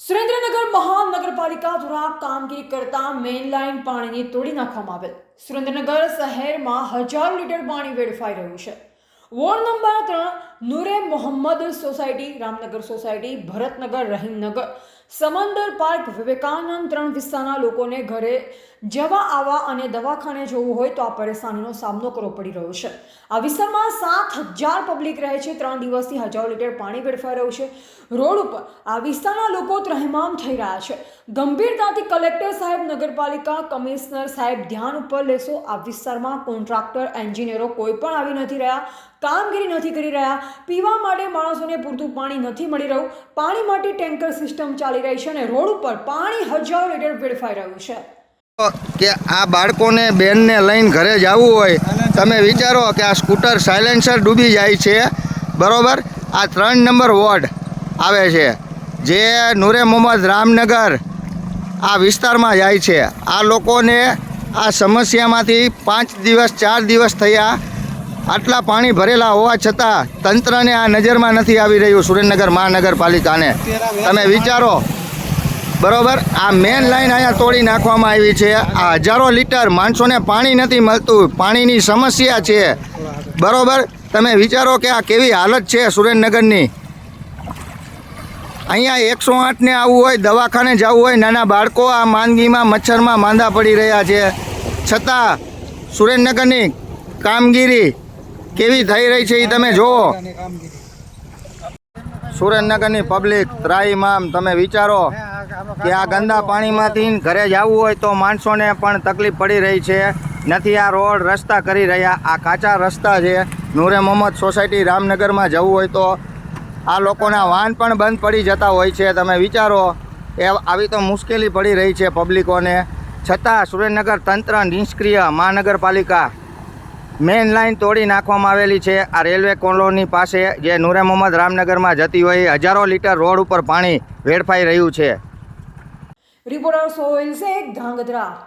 સુરેન્દ્રનગર મહાનગરપાલિકા દ્વારા કામગીરી કરતા મેઇન લાઇન પાણીને તોડી નાખવામાં આવેલ. સુરેન્દ્રનગર શહેરમાં હજારો લીટર પાણી વેડફાઈ રહ્યું છે. વોર્ડ નંબર ત્રણ Noore Mohammad society Ramnagar society Bharatnagar Rahimnagar Samandar park Vivekanand ત્રણ વિસ્તારના લોકોને ઘરે જવા આવવા અને દવાખાને જવું હોય તો આ પરેશાનીનો સામનો કરવો પડી રહ્યો છે. આ વિસ્તારમાં સાત હજાર પબ્લિક રહે છે, ત્રણ દિવસથી હજારો લીટર પાણી વેડફાઈ રહ્યું છે. રોડ ઉપર આ વિસ્તારના લોકો ત્રહેમામ થઈ રહ્યા છે. ગંભીરતાથી કલેક્ટર સાહેબ, નગરપાલિકા કમિશનર સાહેબ ધ્યાન ઉપર લેશો. આ વિસ્તારમાં કોન્ટ્રાક્ટર, એન્જિનિયરો કોઈ પણ આવી નથી રહ્યા. કામગીરી નથી કરી રહ્યા. પીવા માટે માણસોને પૂરતું પાણી નથી મળી રહ્યું. પાણી માટે ટેન્કર સિસ્ટમ ચાલી રહી છે અને રોડ ઉપર પાણી હજારો લીટર વેડફાઈ રહ્યું છે. કે આ બાળકોને બેનને લઈને ઘરે જવું હોય, તમે વિચારો કે આ સ્કૂટર સાયલેન્સર ડૂબી જાય છે. બરાબર? આ ત્રણ નંબર વોર્ડ આવે છે. જે નૂરે મોહમ્મદ રામનગર આ વિસ્તારમાં જાય છે. આ લોકોને આ સમસ્યામાંથી પાંચ દિવસ, ચાર દિવસ થયા. આટલા પાણી ભરેલા હોવા છતાં તંત્રને આ નજરમાં નથી આવી રહ્યું સુરેન્દ્રનગર મહાનગરપાલિકાને. તમે વિચારો, બરોબર? આ મેન લાઈન અહીંયા તોડી નાખવામાં આવી છે. આ હજારો લીટર માણસોને પાણી નથી મળતું, પાણીની સમસ્યા છે. બરોબર? તમે વિચારો કે આ કેવી હાલત છે સુરેન્દ્રનગરની. અહીંયા એકસો આઠને આવવું હોય, દવાખાને જવું હોય, નાના બાળકો આ માંદગીમાં, મચ્છરમાં માંદા પડી રહ્યા છે. છતાં સુરેન્દ્રનગરની કામગીરી કેવી થઈ રહી છે એ તમે જુઓ. સુરેન્દ્રનગરની પબ્લિક ત્રાહીમામ તમે વિચારો કે આ ગંદા પાણીમાંથી ઘરે જવું હોય તો માણસોને પણ તકલીફ પડી રહી છે. નથી આ રોડ રસ્તા કરી રહ્યા, આ કાચા રસ્તા છે. નૂરે મોહમ્મદ સોસાયટી રામનગરમાં જવું હોય તો આ લોકોના વાહન પણ બંધ પડી જતા હોય છે. તમે વિચારો, એ આવી તો મુશ્કેલી પડી રહી છે પબ્લિકોને છતાં સુરેન્દ્રનગર તંત્ર નિષ્ક્રિય મહાનગરપાલિકા મેઇન લાઇન તોડી નાખવામાં આવેલી છે. આ રેલવે કોલોની પાસે જે નૂરે મોહમ્મદ રામનગરમાં જતી હોય, હજારો લીટર રોડ ઉપર પાણી વેડફાઈ રહ્યું છે. રિપોર્ટર સોહેલ શેખ, ધાંગધ્રા.